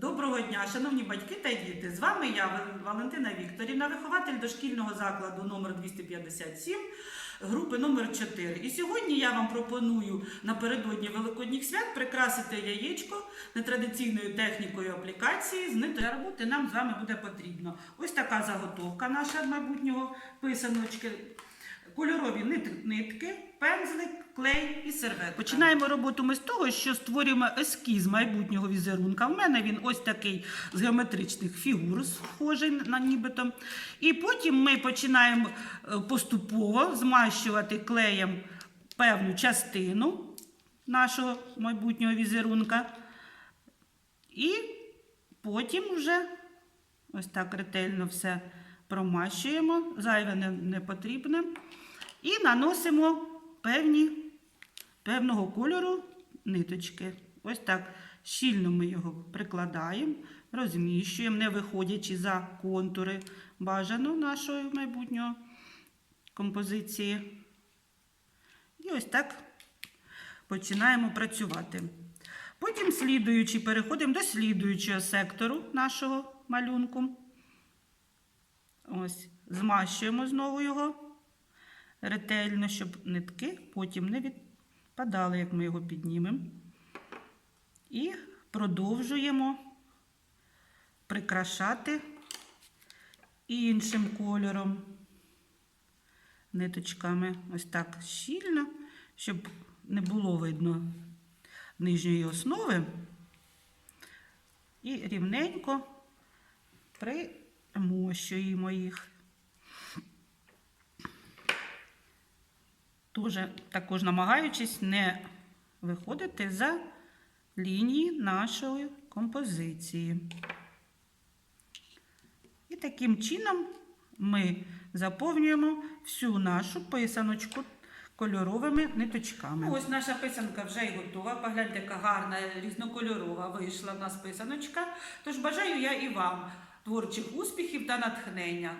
Доброго дня, шановні батьки та діти. З вами я, Валентина Вікторівна, вихователь дошкільного закладу номер 257, групи номер 4. І сьогодні я вам пропоную напередодні Великодніх свят прикрасити яєчко нетрадиційною технікою аплікації. З нитою роботи нам з вами буде потрібно. Ось така заготовка наша майбутнього писаночки. Кольорові нитки, пензлик, клей і серветка. Починаємо роботу ми з того, що створюємо ескіз майбутнього візерунка. У мене він ось такий з геометричних фігур, схожий на нібито. І потім ми починаємо е, поступово змащувати клеєм певну частину нашого майбутнього візерунка. І потім вже ось так ретельно все промащуємо, зайве не, не потрібне. І наносимо певні, певного кольору ниточки. Ось так щільно ми його прикладаємо, розміщуємо, не виходячи за контури бажано нашої майбутнього композиції. І ось так починаємо працювати. Потім, слідуючи, переходимо до слідуючого сектору нашого малюнку. Ось, змащуємо знову його ретельно, щоб нитки потім не відпадали, як ми його піднімемо. І продовжуємо прикрашати іншим кольором ниточками. Ось так щільно, щоб не було видно нижньої основи. І рівненько примощуємо їх. Дуже також намагаючись не виходити за лінії нашої композиції. І таким чином ми заповнюємо всю нашу писаночку кольоровими ниточками. Ось наша писанка вже і готова. Погляньте, яка гарна різнокольорова вийшла в нас писаночка. Тож бажаю я і вам творчих успіхів та натхнення.